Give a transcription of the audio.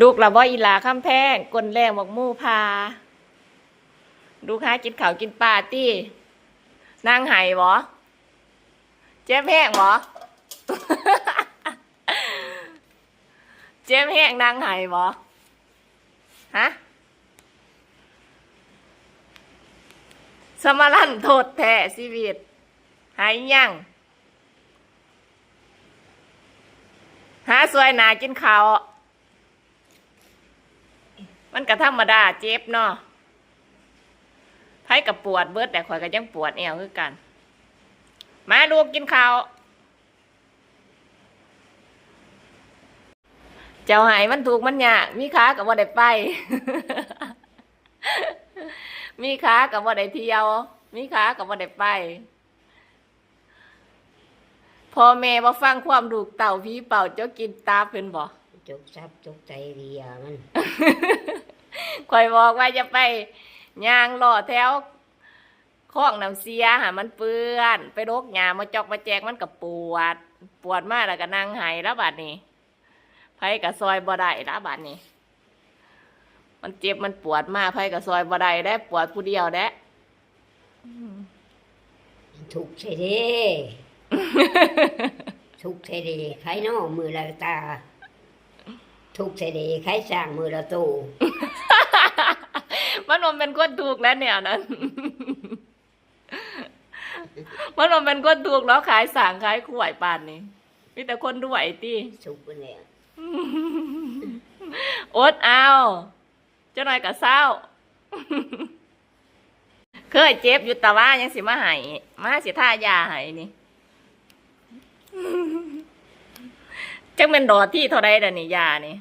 ดูกละบ่อีหลาข้ามแพงกลนแรงบอกมู่พาดูค้ากินเขากินปลาตี้นางไห้บ่เจ็บแห้งบ่เจ็บแห้งนางไห้บ่ฮะสมรันโทษแท้ชีวิต หายยังหาสวยหนากินข้าว มันก็ธรรมดาเจ็บเนาะไผกับปวดเบิดแต่ข่อยก็ยังปวดเอวคือกัน มาดูกินข้าวเจ้าหายมันถูกมันยากมีขากับว่าได้ไป มีขากับว่าได้เที่ยว มีขากับว่าได้ไปพ่อแม่บ่ฟังความดูกเต่าพี่เป่าเจ้ากินตาเพิ่นบ่จกซับจกใจเรียมัน ข่อยบอกว่าจะไปย่างล่อแถวคลองน้ำเสียหามันเปื้อน ไปรกหญ้ามาจอกมาแจกมันก็ปวด ปวดมากแล้วก็นั่งไห้แล้วบาดนี้ไผกับซอยบ่ได้แล้วบาดนี้ มันเจ็บมันปวดมากไผกับซอยบ่ได้ได้ปวดผู้เดียวได้ถูกใช่เด้ถูกใช่เด้ใครนอมือละตา ถูกใช่เด้ใครสร้างมือละตู มันมันเป็นคนถูกแล้วแนวนั้นมันมันเป็นคนถูกแล้วขายสางขายขวายปานนี้มีแต่คนด้วยตีถูกกันเนี่ยอดเอาเจ้าหน่อยกับเศร้า เคยเจ็บอยู่แต่ว่ายังสิมาใหายมาสิท่ายาใหายนี่จังเป็นดอดที่เท่าใดเดยวนี่ยานี่